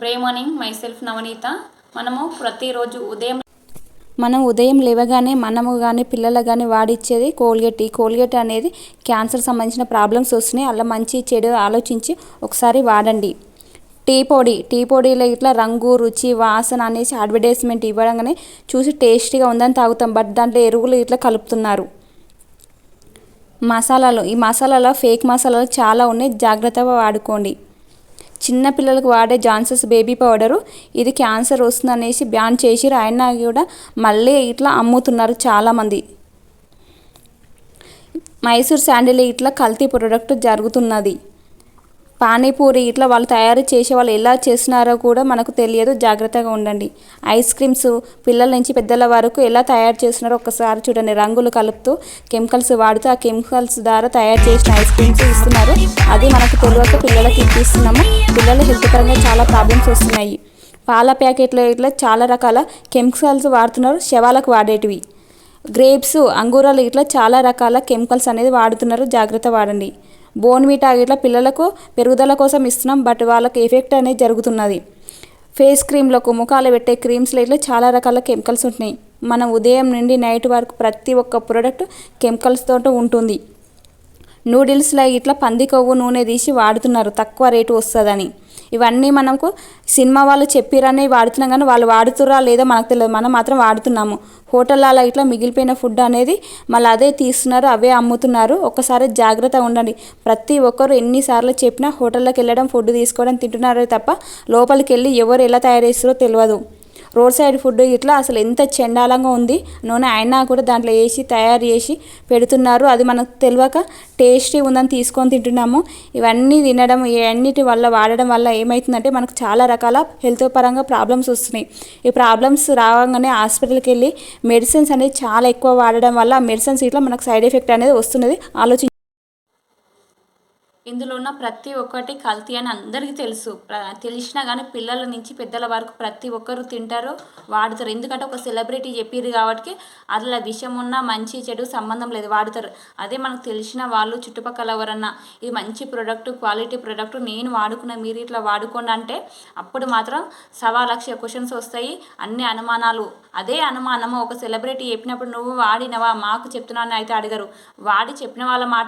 బ్రే morning myself Navaneetha మనము ప్రతిరోజు ఉదయం మనం ఉదయం లేవగానే మనము కానీ పిల్లలు కానీ వాడిచ్చేది కోల్గేట్. ఈ కోల్గేట్ అనేది క్యాన్సర్ సంబంధించిన ప్రాబ్లమ్స్ వస్తున్నాయి. అలా మంచి చెడు ఆలోచించి ఒకసారి వాడండి. టీ పొడి. టీ పొడిలో ఇట్లా రంగు రుచి వాసన అనేసి అడ్వర్టైజ్మెంట్ ఇవ్వడంగానే చూసి టేస్టీగా ఉందని తాగుతాం. బట్ దాంట్లో ఎరువులు ఇట్లా కలుపుతున్నారు. మసాలాలు. ఈ మసాలాలో ఫేక్ మసాలాలు చాలా ఉన్నాయి. జాగ్రత్తగా వాడుకోండి. చిన్న పిల్లలకు వాడే జాన్సన్స్ బేబీ పౌడరు. ఇది క్యాన్సర్ వస్తుంది అనేసి బ్యాన్ చేసిరు అయినా కూడా మళ్ళీ ఇట్లా అమ్ముతున్నారు చాలామంది. మైసూర్ శాండిల్ ఇట్లా కల్తీ ప్రోడక్ట్ జరుగుతున్నది. పానీపూరి ఇట్లా వాళ్ళు తయారు చేసే వాళ్ళు ఎలా చేస్తున్నారో కూడా మనకు తెలియదు. జాగ్రత్తగా ఉండండి. ఐస్ క్రీమ్స్ పిల్లల నుంచి పెద్దల వరకు ఎలా తయారు చేస్తున్నారో ఒకసారి చూడండి. రంగులు కలుపుతూ కెమికల్స్ వాడుతూ ఆ కెమికల్స్ ద్వారా తయారు చేసిన ఐస్ క్రీమ్స్ ఇస్తున్నారు. అది మనకు తెలియక పిల్లలకి ఇప్పిస్తున్నాము. పిల్లల హెల్త్ పరంగా చాలా ప్రాబ్లమ్స్ వస్తున్నాయి. పాల ప్యాకెట్లు ఇట్లా చాలా రకాల కెమికల్స్ వాడుతున్నారు. శవాలకు వాడేటివి. గ్రేప్స్ అంగూరాలు ఇట్లా చాలా రకాల కెమికల్స్ అనేది వాడుతున్నారు. జాగ్రత్త వాడండి. బోన్విటా ఇట్లా పిల్లలకు పెరుగుదల కోసం ఇస్తున్నాం బట్ వాళ్ళకి ఎఫెక్ట్ అనేది జరుగుతున్నది. ఫేస్ క్రీమ్లకు ముఖాలు పెట్టే క్రీమ్స్లో ఇట్లా చాలా రకాల కెమికల్స్ ఉంటున్నాయి. మనం ఉదయం నుండి నైట్ వరకు ప్రతి ఒక్క ప్రోడక్ట్ కెమికల్స్తో ఉంటుంది. నూడిల్స్లో ఇట్లా పంది కొవ్వు నూనె తీసి వాడుతున్నారు తక్కువ రేటు వస్తుందని. ఇవన్నీ మనకు సినిమా వాళ్ళు చెప్పిరని వాడుతున్నాం కానీ వాళ్ళు వాడుతురా లేదో మనకు తెలియదు. మనం మాత్రం వాడుతున్నాము. హోటళ్ళలో ఇట్లా మిగిలిపోయిన ఫుడ్ అనేది మళ్ళీ అదే తీస్తున్నారు అవే అమ్ముతున్నారు. ఒకసారి జాగ్రత్తగా ఉండండి. ప్రతి ఒక్కరు ఎన్నిసార్లు చెప్పినా హోటల్లోకి వెళ్ళడం ఫుడ్ తీసుకోవడం తింటున్నారే తప్ప లోపలికి వెళ్ళి ఎవరు ఎలా తయారు చేస్తారో తెలియదు. రోడ్ సైడ్ ఫుడ్ ఇట్లా అసలు ఎంత చెండాలంగా ఉంది. నూనె అయినా కూడా దాంట్లో వేసి తయారు చేసి పెడుతున్నారు. అది మనకు తెలియక టేస్టీ ఉందని తీసుకొని తింటున్నాము. ఇవన్నీ తినడం ఇవన్నిటి వల్ల వాడడం వల్ల ఏమవుతుందంటే మనకు చాలా రకాల హెల్త్ పరంగా ప్రాబ్లమ్స్ వస్తున్నాయి. ఈ ప్రాబ్లమ్స్ రాగానే హాస్పిటల్కి వెళ్ళి మెడిసిన్స్ అనేది చాలా ఎక్కువ వాడడం వల్ల ఆ మెడిసిన్స్ ఇట్లా మనకు సైడ్ ఎఫెక్ట్ అనేది వస్తున్నది. ఆలోచించ ఇందులో ఉన్న ప్రతి ఒక్కటి కల్తీ అని అందరికీ తెలుసు. తెలిసినా కానీ పిల్లల నుంచి పెద్దల వరకు ప్రతి ఒక్కరు తింటారు వాడుతారు. ఎందుకంటే ఒక సెలబ్రిటీ చెప్పారు కాబట్టి అందులో విషయం ఉన్న మంచి చెడు సంబంధం లేదు వాడుతారు. అదే మనకు తెలిసిన వాళ్ళు చుట్టుపక్కల ఎవరన్నా ఇది మంచి ప్రోడక్ట్ క్వాలిటీ ప్రోడక్ట్ నేను వాడుకున్న మీరు ఇట్లా వాడుకోండి అంటే అప్పుడు మాత్రం సవా లక్ష క్వశ్చన్స్ వస్తాయి అన్ని అనుమానాలు. అదే అనుమానము ఒక సెలబ్రిటీ చెప్పినప్పుడు నువ్వు వాడినవా? మాకు చెప్తున్నాను అయితే అడగరు. వాడి చెప్పిన వాళ్ళ మాట